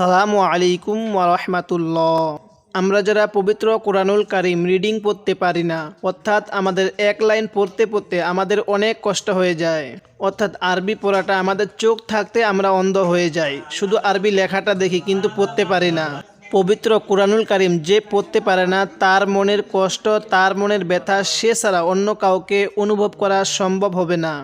আসসালামু আলাইকুম ওরহমাতুল্লাহ আমরা যারা পবিত্র কোরআনুল কারিম রিডিং পড়তে পারি না, অর্থাৎ আমাদের এক লাইন পড়তে পড়তে আমাদের অনেক কষ্ট হয়ে যায়, অর্থাৎ আরবি পড়াটা আমাদের চোখ থাকতে আমরা অন্ধ হয়ে যাই, শুধু আরবি লেখাটা দেখি কিন্তু পড়তে পারি না। পবিত্র কোরআনুল কারিম যে পড়তে পারে না, তার মনের কষ্ট, তার মনের ব্যথা সে ছাড়া অন্য কাউকে অনুভব করা সম্ভব হবে না।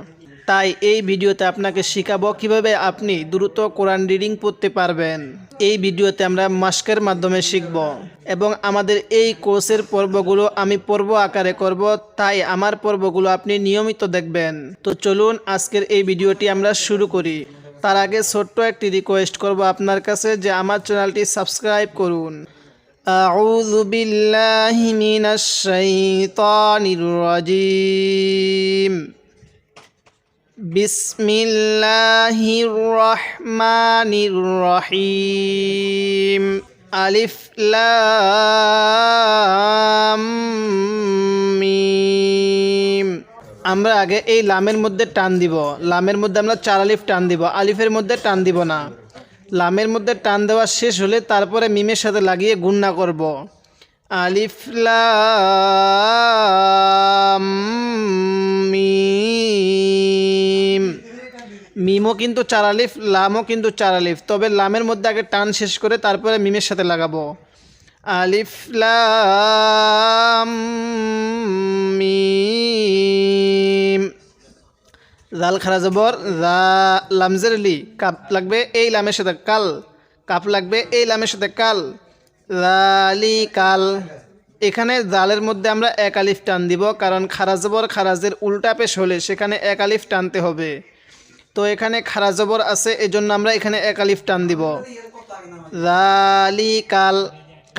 তাই এই ভিডিওতে আপনাকে শেখাবো কিভাবে আপনি দ্রুত কোরআন রিডিং পড়তে পারবেন এই ভিডিওতে আমরা মাস্কের মাধ্যমে শিখব এবং আমাদের এই কোর্সের পর্বগুলো আমি পর্ব আকারে করব তাই আমার পর্বগুলো আপনি নিয়মিত দেখবেন তো চলুন আজকের এই ভিডিওটি আমরা শুরু করি তার আগে ছোট্ট একটি রিকোয়েস্ট করব আপনার কাছে যে আমার চ্যানেলটি সাবস্ক্রাইব করুন أعوذ بالله من الشيطان الرجيم বিসমিল্লাহির রহমানির রহিম। আলিফ লাম মিম। আমরা আগে এই লামের মধ্যে টান দিব। লামের মধ্যে আমরা চার আলিফ টান দিব। আলিফের মধ্যে টান দিব না। লামের মধ্যে টান দেওয়া শেষ হলে তারপরে মিমের সাথে লাগিয়ে গুন্না করব। আলিফ লাম মিম। মিমও কিন্তু চার আলিফ, লামও কিন্তু চার আলিফ। তবে লামের মধ্যে আগে টান শেষ করে তারপরে মিমের সাথে লাগাবো। আলিফ লাম মিম। জাল খারা জবর লামজের লি। কাপ লাগবে এই লামের সাথে কাল। কাপ লাগবে এই লামের সাথে কাল। লালি কাল এখানে জালের মধ্যে আমরা এক আলিফ টান দিব, কারণ খারাজবর খারাজের উল্টা পেশ হলে সেখানে এক আলিফ টানতে হবে। তো এখানে খারাজবর আছে, এজন্য আমরা এখানে এক আলিফ টান দিব। লালি কাল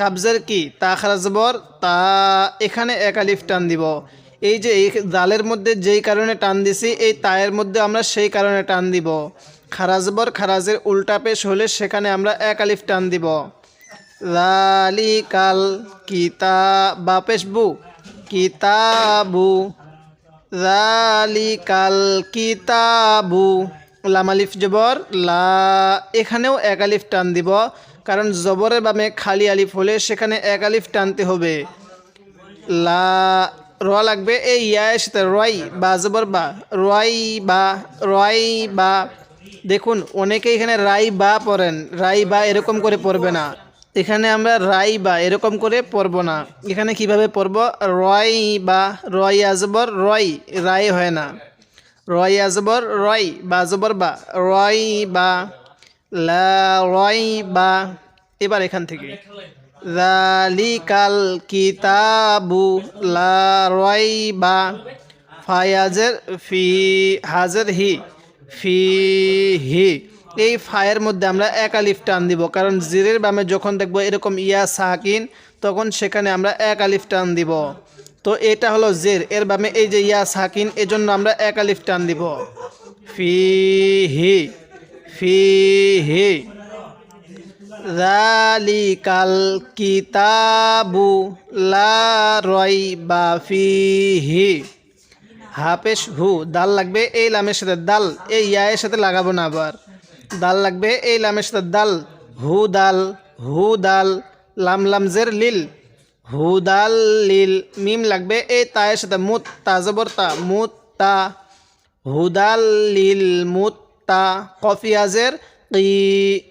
কাবজের কি? তা খারাজবর তা এখানে এক আলিফ টান দিব। এই যে এই জালের মধ্যে যেই কারণে টান দিছি, এই তায়ের মধ্যে আমরা সেই কারণে টান দিব। খারাজবর খারাজের উল্টা পেশ হলে সেখানে আমরা এক আলিফ টান দিব। লালিকাল কিতা বা পেশবু, কিতাবু জালিকাল কিতাবু। লামালিফ জবর, লা এখানেও এক আলিফ টান দিব, কারণ জবরের বামে খালি আলিফ হলে সেখানে এক আলিফ টানতে হবে। লা র লাগবে এই ইয়ার সাথে রয় বা জবর বা, রয় বা রয় বা। দেখুন, অনেকে এখানে রাই বা পড়েন রাই বা এরকম করে পড়বে না। এখানে আমরা রাই বা এরকম করে পড়ব না। এখানে কীভাবে পড়ব? রয় বা রয় আজবর রয় রায় হয় না। রয় আজবর রয় বা জবর বা, রয় বা, লা, রয় বা, এবার এখান থেকে। জালিকাল কিতাবু লা রয়বা ফায়াজের ফি, হাজের হি, ফি, হি। এই ফায়ের মধ্যে আমরা এক আলিফ টান দিব, কারণ জিরের বামে যখন দেখব এরকম ইয়া সাকিন, তখন সেখানে আমরা এক আলিফ টান দিব। তো এটা হলো জের, এর বামে এই যে ইয়া সাকিন, এজন্য আমরা এক আলিফ টান দিব। ফি হি ফি হি। জালিকাল কিতাবু লা রয় বা ফি হি। হাফেশ হু, দাল লাগবে, এই লামের সাথে, দাল, এই ইয়ায়ের সাথে লাগাবো না আবার। দাল লাগবে, এই লামের সাথে দাল। হু দাল হু দাল, লাম লামজের লিল। হু দাল, লিল, মিম লাগবে, এই তায়ের সাথে মুত তা মুত তা হু হুদাল লিল মুত তা কফিয়াজের কি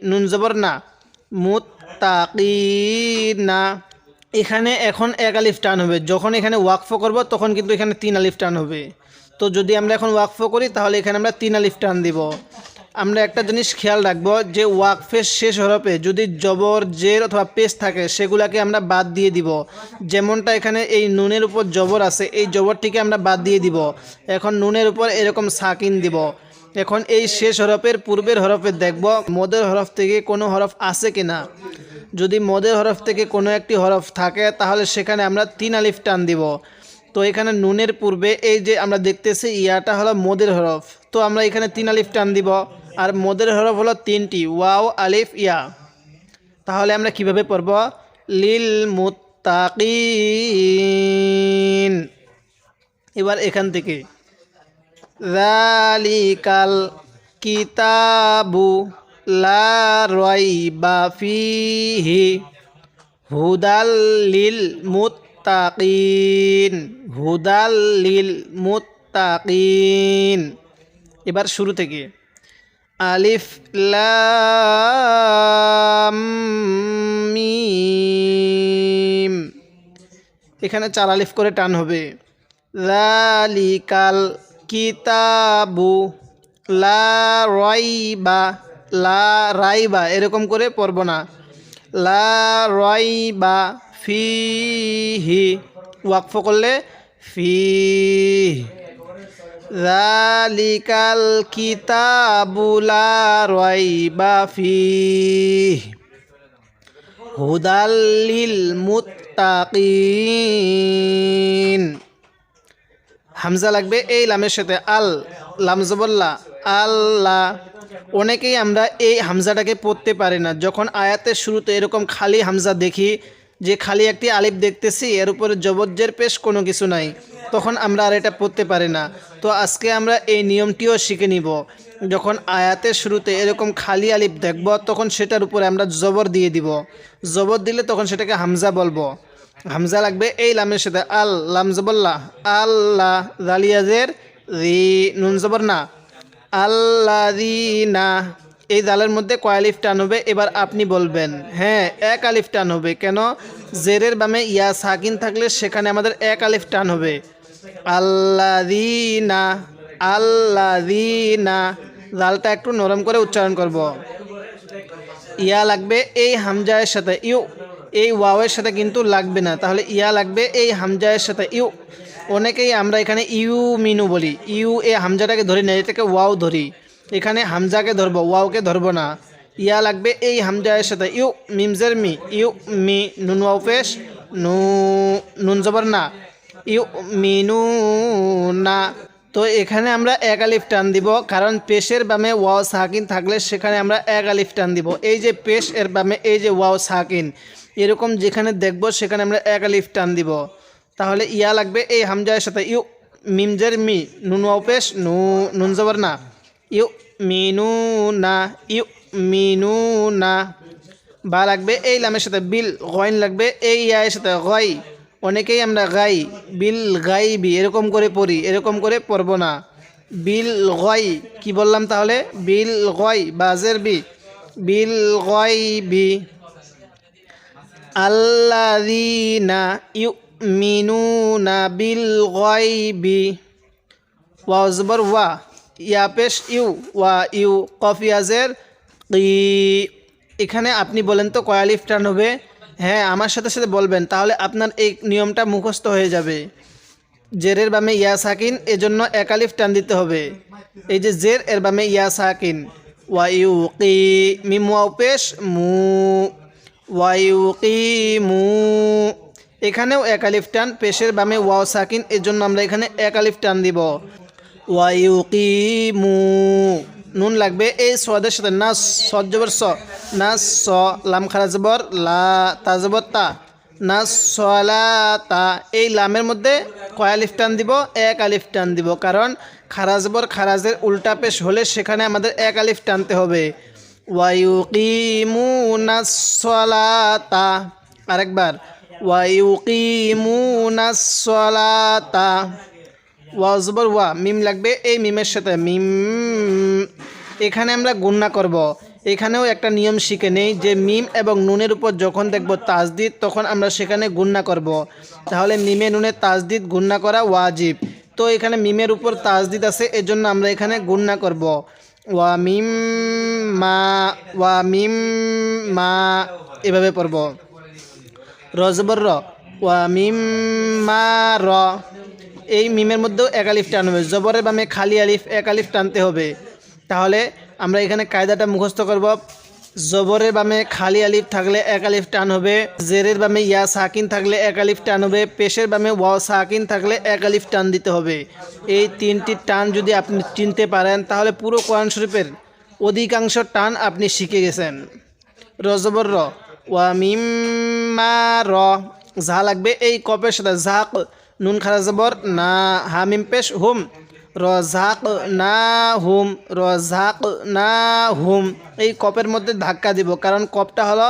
নুন জবর না। মুত তা কি না। এখানে এখন এক আলিফ টান হবে, যখন এখানে ওয়াকফ করব, তখন কিন্তু এখানে তিন আলিফ টান হবে। তো যদি আমরা এখন ওয়াকফ করি, তাহলে এখানে আমরা তিন আলিফ টান দিব। আমরা একটা জিনিস খেয়াল রাখব, যে ওয়াকফের শেষ হরফে যদি জবর, জের অথবা পেশ থাকে, সেগুলাকে আমরা বাদ দিয়ে দিব। যেমনটা এখানে এই নুনের উপর জবর আছে, এই জবরটিকে আমরা বাদ দিয়ে দিব। এখন নুনের উপর এরকম সাকিন দিব। এখন এই শেষ হরফের পূর্বের হরফে দেখব, মদের হরফ থেকে কোনো হরফ আছে কি না যদি মদের হরফ থেকে কোনো একটি হরফ থাকে, তাহলে সেখানে আমরা তিন আলিফ টান দিব। তো এখানে নুনের পূর্বে এই যে আমরা দেখতেছি, ইয়াটা হলো মদের হরফ। তো আমরা এখানে তিন আলিফ টান দিব। আর মদের হরফ হলো তিনটি, ওয়াও, আলিফ, ইয়া। তাহলে আমরা কীভাবে পড়ব? লিল মুত্তাকিন। এবার এখান থেকে। জালিকাল কিতাবু লা রাইবা ফিহি হুদাল লিল মুত্তাকিন। হুদাল লিল মুত্তাকিন। এবার শুরু থেকে। আলিফ মিম। এখানে চার আলিফ করে টান হবে। লালিকাল কিতাবু লা লা রাইবা, এরকম করে পড়ব না। লা রাইবা ফিহি, ওয়াকফ করলে ফি জালিকাল কিতাবু লা রাইবা ফিহি হুদাল মুত্তাকিন হামজা লাগবে এই লামের সাথে। আল, লাম জবল্লা আল্লাহ। অনেকেই আমরা এই হামজাটাকে পড়তে পারি না। যখন আয়াতের শুরুতে এরকম খালি হামজা দেখি, যে খালি একটি আলিফ দেখতেছি, এর উপরে জবজ্জের পেশ কোনো কিছু নাই, তখন আমরা আর এটা পড়তে পারি না। তো আজকে আমরা এই নিয়মটিও শিখে নিব। যখন আয়াতের শুরুতে এরকম খালি আলিফ দেখব, তখন সেটার উপরে আমরা জবর দিয়ে দিব। জবর দিলে তখন সেটাকে হামজা বলব। হামজা লাগবে এই লামের সাথে আল, লাম জবল্লাহ আল্লাহ জালিয়াজের রি, নুন জবর না। আল্লাদিনা এই দালের মধ্যে কয় আলিফ টান হবে? এবার আপনি বলবেন হ্যাঁ এক আলিফ টান হবে। কেন? জেরের বামে ইয়া সাকিন থাকলে সেখানে আমাদের এক আলিফ টান হবে। আল্লাদিনা আল্লাদিনা দালটা একটু নরম করে উচ্চারণ করব। ইয়া লাগবে এই হামজায়ের সাথে, ইউ, এই ওয়াওয়ের সাথে কিন্তু লাগবে না। তাহলে ইয়া লাগবে এই হামজায়ের সাথে, ইউ। অনেকেই আমরা এখানে ইউ মিনু বলি। ইউ এ হামজাটাকে ধরি না এটাকে ওয়াও ধরি। এখানে হামজাকে ধরবো, ওয়াওকে ধরবো না। ইয়া লাগবে এই হামজায়ের সাথে, ইউ, মিমজের মি, ইউ, মি, নুন ওয়াও পেশ, নু, নুন জবর না। ইউ মিনু না তো এখানে আমরা এক আলিফ টান দিব, কারণ পেশের বামে ওয়াও সাকিন থাকলে সেখানে আমরা এক আলিফ টান দিব। এই যে পেশ, এর বামে এই যে ওয়াও সাকিন, এরকম যেখানে দেখব সেখানে আমরা এক আলিফ টান দিব। তাহলে ইয়া লাগবে এই হামজায়ের সাথে, ইউ মিমজের মি, নুন ওয়াও পেশ, নু, নুন জবর না। ইউ মিনু না ইউ মিনু না বা লাগবে এই লামের সাথে বিল, গয়ন লাগবে এই ইয়ায়ের সাথে গয়। অনেকেই আমরা গাই, বিল গাই বি, এরকম করে পড়ি, এরকম করে পড়ব না। বিল গয়, কি বললাম তাহলে? বিল গয়, বাজের বি। বিল গয় বি। আল্লাদিনা ইউ মিনুনা বিল গয়বি ওয়াজবর ওয়া। ইয়া পেশ, ইউ। ওয়া, ইউ। কফিয়াজের কি এখানে আপনি বলেন তো কয়ালিফ টান হবে? হ্যাঁ আমার সাথে সাথে বলবেন। তাহলে আপনার এই নিয়মটা মুখস্থ হয়ে যাবে। জেরের বামে ইয়া সাকিন, এজন্য একালিফ টান দিতে হবে। এই যে জের, এর বামে ইয়া সাকিন। ওয়া ইউ কি মিম ওয়াও পেশ মু। ওয়া ইউ কি মু। এখানেও একালিফ টান, পেশের বামে ওয়াও সাকিন, এজন্য আমরা এখানে একালিফ টান দিব। ওয়া কি মু নুন লাগবে। এই সদের সাথে না সজ্জবর স, না স লাম খারাজবর লা তাজবর তা, না সলাতা এই লামের মধ্যে কয় আলিফ টান দিব? এক আলিফ টান দিব। কারণ খারাজবর খারাজের উল্টা পেশ হলে সেখানে আমাদের এক আলিফ টানতে হবে। ওয়াইউকিমুনা সলাতা আরেকবার। ওয়াইউকিমুনা সলাতা ওয়াজবর ওয়া, মিম লাগবে, এই মিমের সাথে, মিম এখানে আমরা গুণনা করব। এখানেও একটা নিয়ম শিখে নেই যে মিম এবং নুনের উপর যখন দেখব তাজদিদ, তখন আমরা সেখানে গুণনা করব। তাহলে মিমে নুনে তাজদিদ গুণনা করা ওয়াজিব তো এখানে মিমের উপর তাজদিদ আছে, এজন্য আমরা এখানে গুণনা করব। ওয়া মিম মা, ওয়া মিম মা, এভাবে পড়ব রজবর র ওয়া মিম মা র এই মিমের মধ্যেও এক আলিফ টান হবে। জবরের বামে খালি আলিফ, এক আলিফ টানতে হবে। তাহলে আমরা এখানে কায়দাটা মুখস্থ করব। জবরের বামে খালি আলিফ থাকলে এক আলিফ টান হবে। জেরের বামে ইয়া সাকিন থাকলে এক আলিফ টান হবে। পেশের বামে ওয়া সাকিন থাকলে এক আলিফ টান দিতে হবে। এই তিনটি টান যদি আপনি চিনতে পারেন, তাহলে পুরো কোরআন শরীফের অধিকাংশ টান আপনি শিখে গেছেন। রজবর র। ওয়া মিম মা র। ঝা লাগবে এই কপের সাথে। ঝাক নুন খারা জবর না হামিম পেশ হুম। রজাক না হুম রজাক না হুম। এই কপের মধ্যে ধাক্কা দিব কারণ কপটা হলো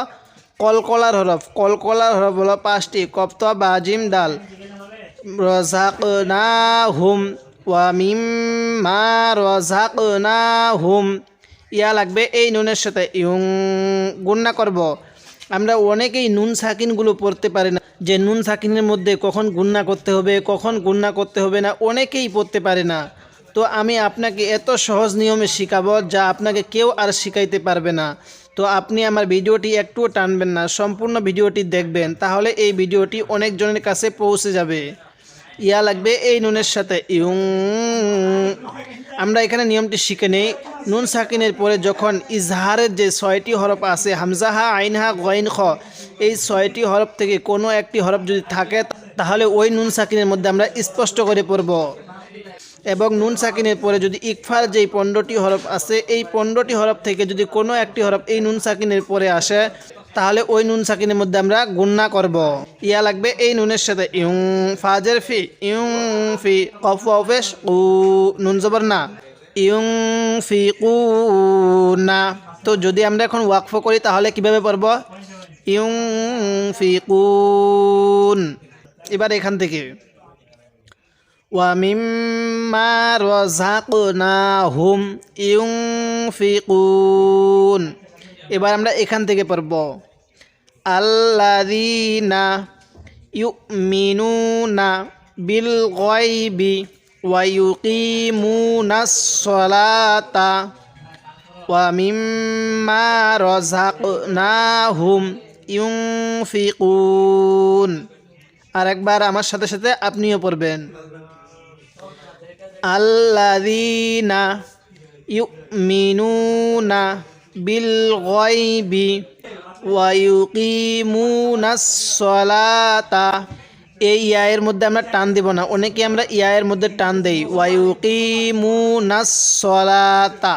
কলকলার হরফ কলকলার হরফ হলো পাঁচটি কপ তো বাজিম ডাল। রজাক না হুম, ওয়া মিম মা রজাক না হুম। ইয়া লাগবে এই নুনের সাথে। ইউং গুন্না করব। আমরা অনেকেই নুন সাকিনগুলো পড়তে পারি না। যে নুন সাকিনের মধ্যে কখন গুন্না করতে হবে, কখন গুন্না করতে হবে না, অনেকেই পড়তে পারে না। তো আমি আপনাকে এত সহজ নিয়মে শিখাবো যা আপনাকে কেউ আর শিখাইতে পারবে না। তো আপনি আমার ভিডিওটি একটুও টানবেন না, সম্পূর্ণ ভিডিওটি দেখবেন, তাহলে এই ভিডিওটি অনেকজনের কাছে পৌঁছে যাবে। ইয়া লাগবে এই নুনের সাথে। ইউং আমরা এখানে নিয়মটি শিখে নেই। নুন সাকিনের পরে যখন ইজহারের যে ছয়টি হরফ আছে, হামজাহা, আইনহা গইন খ এই ছয়টি হরফ থেকে কোনো একটি হরফ যদি থাকে, তাহলে ওই নুন সাকিনের মধ্যে আমরা স্পষ্ট করে পড়ব। এবং নুন সাকিনের পরে যদি ইকফার যেই পনেরোটি হরফ আছে, এই পনেরোটি হরফ থেকে যদি কোনো একটি হরফ এই নুন সাকিনের পরে আসে, তাহলে ওই নুন সাকিনের মধ্যে আমরা গুন্না করব। ইয়া লাগবে এই নুনের সাথে, ইউং, ফাজের ফি, ইউ, ফি, কফ অফেস উ, নুন জবর না। ইউং ফি কু না তো যদি আমরা এখন ওয়াকফ করি তাহলে কিভাবে পড়ব ইউং ফি কুন এবার এখান থেকে ومما رزقناهم ينفقون এবার আমরা এখান থেকে পড়ব আল্লাযীনা ইউমিনুনা বিল গায়বি সালাতা ওয়া মিম্মা রাযাকনাহুম ইউনফিকুন আরেকবার আমার সাথে সাথে আপনিও পড়বেন। আল্লাযীনা ইউমিনুনা বিল গায়বি ওয়া ইউকিমুনাস এই ইয়ায়ের মধ্যে আমরা টান দিব না। অনেকে আমরা ইয়ায়ের মধ্যে টান দেই। ওয়া ইউকিমুনাস সালাতা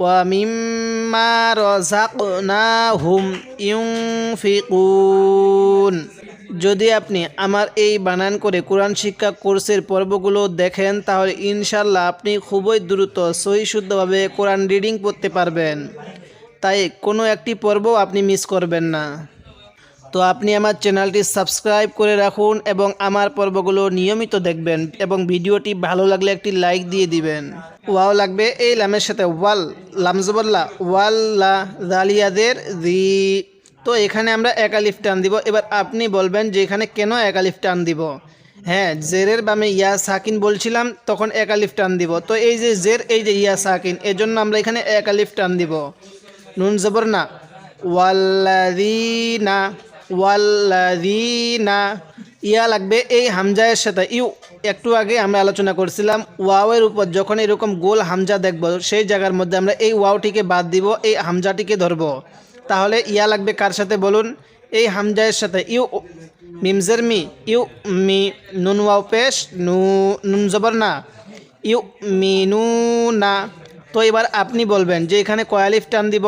ওয়া মিম্মা যদি আপনি আমার এই বানান করে কোরআন শিক্ষা কোর্সের পর্বগুলো দেখেন, তাহলে ইনশাল্লাহ আপনি খুবই দ্রুত সহি শুদ্ধভাবে কোরআন রিডিং পড়তে পারবেন। তাই কোনো একটি পর্ব আপনি মিস করবেন না। তো আপনি আমার চ্যানেলটি সাবস্ক্রাইব করে রাখুন এবং আমার পর্বগুলো নিয়মিত দেখবেন এবং ভিডিওটি ভালো লাগলে একটি লাইক দিয়ে দিবেন। ওয়াও লাগবে এই লামের সাথে ওয়াল লামজবল্লা ওয়াল্লা জালিয়াদের দি তো এখানে আমরা একালিফ টান দিব। এবার আপনি বলবেন যে এখানে কেন একালিফ টান দিব? হ্যাঁ জেরের বামে ইয়া সাকিন বলছিলাম, তখন একালিফ টান দিব। তো এই যে জের, এই যে ইয়া সাকিন, এজন্য আমরা এখানে একালিফ টান দিব। নুন জবর না। ওয়াল্লাদিনা ওয়াল্লাদিনা ইয়া লাগবে এই হামজায়ের সাথে। ইউ, একটু আগে আমরা আলোচনা করছিলাম, ওয়াওয়ের উপর যখন এরকম গোল হামজা দেখব, সেই জায়গার মধ্যে আমরা এই ওয়াওটিকে বাদ দিব, এই হামজাটিকে ধরব। তাহলে ইয়া লাগবে কার সাথে বলুন? এই হামজায়ের সাথে। ইউ মিমজের মি, ইউ, মি, নুন ওয়াও পেশ, নু, নুন জবর না। ইউ মিনু না তো এবার আপনি বলবেন যে এখানে কয় আলিফ টান দিব।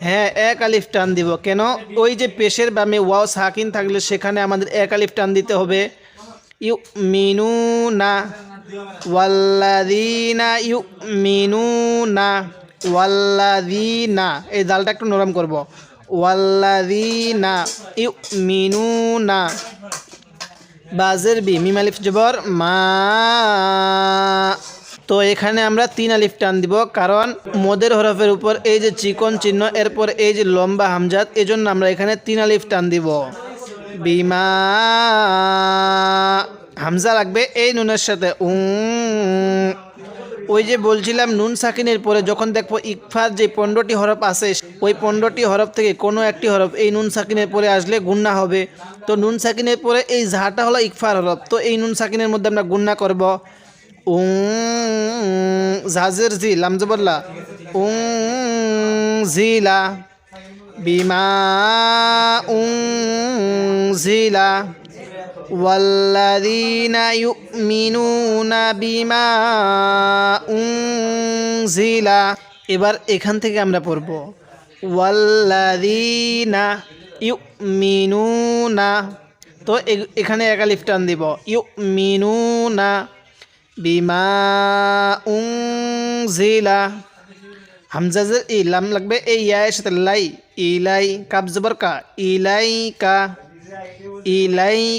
হ্যাঁ এক আলিফ টান দিব। কেন? ওই যে পেশের বামে ওয়াও সাকিন থাকলে সেখানে আমাদের এক আলিফ টান দিতে হবে। ইউ মিনু না ওয়াল্লাদিনা ইউ মিনু না ওয়াল্লাদিনা এই দালটা একটু নরম করব। ওয়াল্লাদিনা ইউ মিনু না বাজের বি, মিম আলিফ জবর মা তো এখানে আমরা তিন আলিফ টান দিব, কারণ মদের হরফের উপর এই যে চিকন চিহ্ন, এরপর এই যে লম্বা হামজাত এজন্য আমরা এখানে তিন আলিফ টান দিব। বিমা হামজা লাগবে এই নুনের সাথে ওই যে বলছিলাম নুন সাকিনের পরে যখন দেখব ইকফার যে পনেরোটি হরফ আছে, ওই পনেরোটি হরফ থেকে কোনো একটি হরফ এই নুন সাকিনের পরে আসলে গুন্না হবে। তো নুন সাকিনের পরে এই ঝাটা হলো ইকফার হরফ, তো এই নুন সাকিনের মধ্যে আমরা গুন্না করব। উং ঝাজের জি লামজবল্লা উং ঝিলা বিমা উং ঝিলা والذين يؤمنون بما أنزل এবার এখান থেকে আমরা পড়ব ওয়াল্লাদিনা ইউমিনুনা তো এ- এখানে একালিফ টান দিব ইউমিনুনা বিমা উং জিলা হামজা যে ইলাম লাগবে এই সাথে লাই ইলাই কাপ জবর কা ইলাই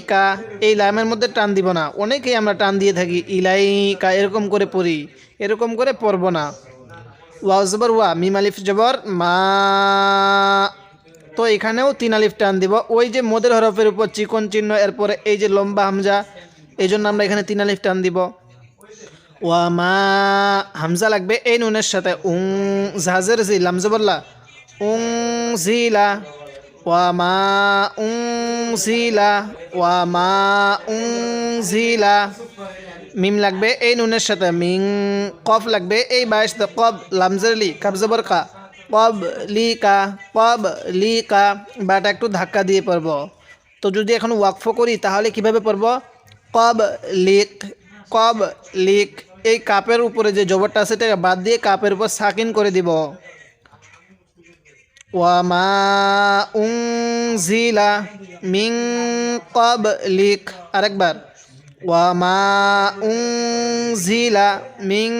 কা এই লামের মধ্যে টান দিব না অনেকেই আমরা টান দিয়ে থাকি ইলাইকা এরকম করে পড়ি এরকম করে পড়ব না ওয়া জবর ওয়া মিম আলিফ জবর মা তো এখানেও তিন আলিফ টান দিব ওই যে মোদের হরফের উপর চিকন চিহ্ন এরপরে এই যে লম্বা হামজা এই জন্য আমরা এখানে তিন আলিফ টান দিব ওয়া মা হামজা লাগবে, এই নুনের সাথে উং জাহাজের জি লামজবল্লা উং জিলা ওয়া মা উং জিলা ওয়া মা উং জিলা মিম লাগবে, এই নুনের সাথে মিং, কফ লাগবে, এই বাইশ কব লামজরলি কাবজবর কা। কব লি কা, কব লি কা, বাটা একটু ধাক্কা দিয়ে পড়ব। তো যদি এখন ওয়াকফ করি, তাহলে কীভাবে পড়ব? কব লিক কব লিক এই কাপের উপরে যে জবরটা আছে সেটাকে বাদ দিয়ে কাপের উপর সাকিন করে দিব। ওয়ামা উং জিলা মিং কব লিক আরেকবার। ওয়ামা উং জিলা মিং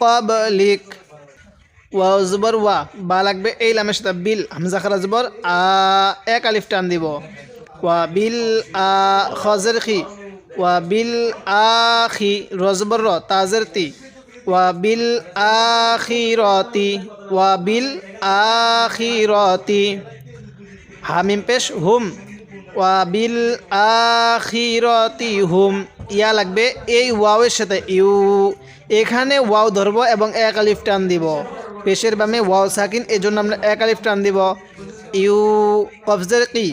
কব লিক ওয়া জবর, ওয়া, বা লাগবে এই লামের সাথে বিল হামজা খারা জবর, আ, এক আলিফ টান দিব। ওয়া বিল আ, খজর খি ওয়া বিল আখি রজবর র তাজর তি ওয়া বিল আখিরতি ওয়া বিল আখিরতি হামিম পেশ হুম। ওয়া বিল আখিরতি হুম। ইয়া লাগবে এই ওয়াওয়ের সাথে ইউ। এখানে ওয়াও ধরব এবং এক আলিফ টান দিব। পেশের বামে ওয়াও সাকিন এই জন্য আমরা এক আলিফ টান দিব। ইউ, কফজের কি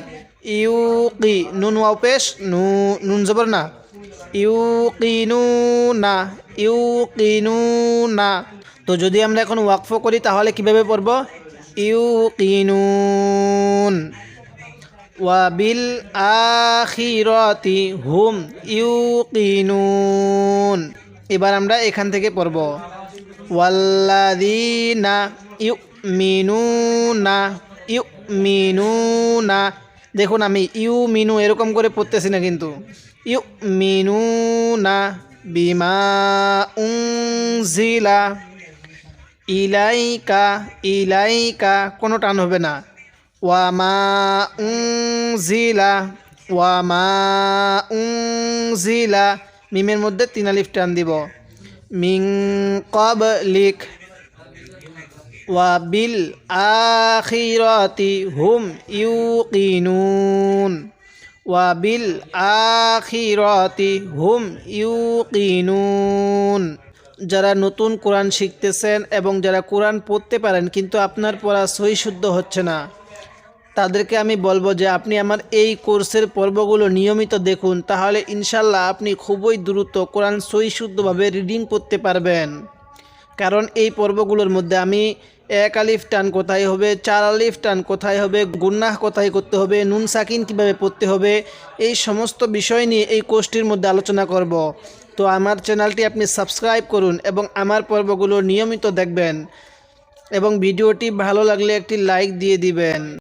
ইউ কি নুন ওয়াও পেশ নু নুন জবর না ইউ কিনু না ইউ না তো যদি আমরা এখন ওয়াকফ করি, তাহলে কীভাবে পড়ব? ইউ কিনুন ওয়াবিল আখিরতি হুম ইউকিনুন। এবার আমরা এখান থেকে পড়ব। ওয়াল্লাদিনা ইউ মিনুনা ইউ মিনুনা দেখুন আমি ইউ, মিনু এরকম করে পড়তেছি না কিন্তু। ইউ মিনুনা বিমা উংজিলা ইলাইকা ইলাইকা, কোনো টান হবে না। ওয়ামা উংজিলা ওয়ামা উংজিলা মিমের মধ্যে তিন আলিফ টান দিব। মিং কব লিখ ওয়াবিল আখিরতি হুম ইউকিনুন। ওয়াবিল আখিরতি হুম ইউকিনুন। যারা নতুন কোরআন শিখতেছেন এবং যারা কোরআন পড়তে পারেন, কিন্তু আপনার পড়া সহি শুদ্ধ হচ্ছে না। তাদেরকে আমি বলব যে, আপনি আমার এই কোর্সের পর্বগুলো নিয়মিত দেখুন, তাহলে ইনশাল্লাহ আপনি খুবই দ্রুত কোরআন সহি শুদ্ধভাবে রিডিং করতে পারবেন। কারণ এই পর্বগুলোর মধ্যে আমি এক আলিফ টান কোথায় হবে? চার আলিফ টান কোথায় হবে? গুন্নাহ কোথায় করতে হবে? নুন সাকিন কীভাবে পড়তে হবে? এই সমস্ত বিষয় নিয়ে এই কোর্সটির মধ্যে আলোচনা করব। তো আমার চ্যানেলটি আপনি সাবস্ক্রাইব করুন এবং আমার পর্বগুলো নিয়মিত দেখবেন এবং ভিডিওটি ভালো লাগলে একটি লাইক দিয়ে দিবেন।